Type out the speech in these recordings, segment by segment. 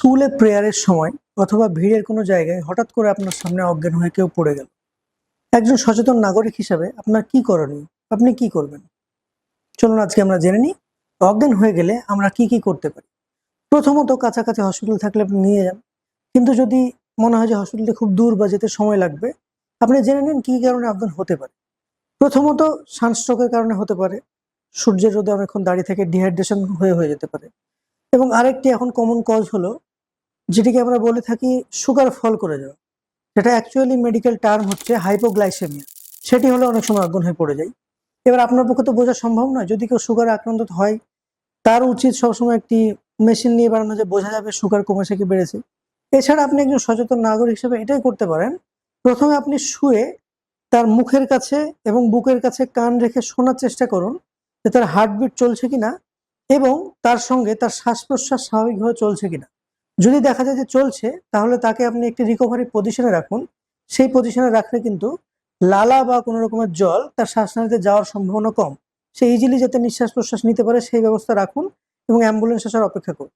স্কুলে প্রেয়ারের সময় অথবা ভিড়ের কোনো জায়গায় হঠাৎ করে আপনার সামনে অজ্ঞান হয়ে কেউ পড়ে গেল। একজন সচেতন নাগরিক হিসাবে আপনার কি করণীয়? আপনি কি করবেন? চলুন আজকে আমরা জেনে নিই, অজ্ঞান হয়ে গেলে আমরা কি কি করতে পারি। প্রথমত কাছাকাছি হসপিটাল থাকলে আপনি নিয়ে যান, কিন্তু যদি মনে হয় যে হসপিটালে খুব দূর বা যেতে সময় লাগবে, আপনি জেনে নিন কি কারণে অজ্ঞান হতে পারে। প্রথমত সানস্ট্রোকের কারণে হতে পারে, সূর্যের রোদে অনেকক্ষণ দাঁড়িয়ে থেকে ডিহাইড্রেশন হয়ে হয়ে যেতে পারে। এবং আরেকটি এখন কমন কজ হলো যেটিকে আমরা বলে থাকি সুগার ফল করে যাওয়া যেটা অ্যাকচুয়ালি মেডিকেল টার্ম হচ্ছে হাইপোগ্লাইসেমিয়া সেটি হলে অনেক সময় অজ্ঞান হয়ে পড়ে যায়। এবার আপনার পক্ষে তো বোঝা সম্ভব নয়, যদি কেউ সুগার আক্রান্ত হয়, তার উচিত সবসময় একটি মেশিন নিয়ে বাড়ানো যে বোঝা যাবে সুগার কমেছে কি বেড়েছে। এছাড়া আপনি একজন সচেতন নাগরিক হিসেবে এটাই করতে পারেন, প্রথমে আপনি শুয়ে তার মুখের কাছে এবং বুকের কাছে কান রেখে শোনার চেষ্টা করুন যে তার হার্টবিট চলছে কিনা এবং তার সঙ্গে তার শ্বাস প্রশ্বাস স্বাভাবিকভাবে চলছে কিনা। যদি দেখা যায় যে চলছে, তাহলে তাকে আপনি একটি রিকভারি পজিশনে রাখুন। সেই পজিশনে রাখলে কিন্তু লালা বা কোনো রকমের জল তার শ্বাসনালীতে যাওয়ার সম্ভাবনা কম। সে ইজিলি যাতে নিঃশ্বাস প্রশ্বাস নিতে পারে, সেই ব্যবস্থা রাখুন এবং অ্যাম্বুলেন্স আসার অপেক্ষা করুন।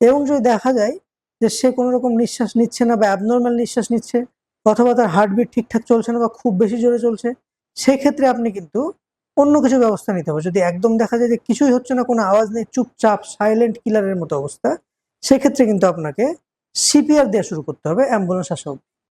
এবং যদি দেখা যায় যে সে কোনো রকম নিঃশ্বাস নিচ্ছে না বা অ্যাবনর্মাল নিঃশ্বাস নিচ্ছে অথবা তার হার্টবিট ঠিকঠাক চলছে না বা খুব বেশি জোরে চলছে, সেক্ষেত্রে আপনি কিন্তু অন্য কিছু ব্যবস্থা নিতে হবে। যদি একদম দেখা যায় যে কিছুই হচ্ছে না, কোনো আওয়াজ নেই, চুপচাপ সাইলেন্ট কিলারের মতো অবস্থা সেক্ষেত্রে কিন্তু আপনাকে সিপিআর দেওয়া শুরু করতে হবে অ্যাম্বুলেন্স আসা অবধি।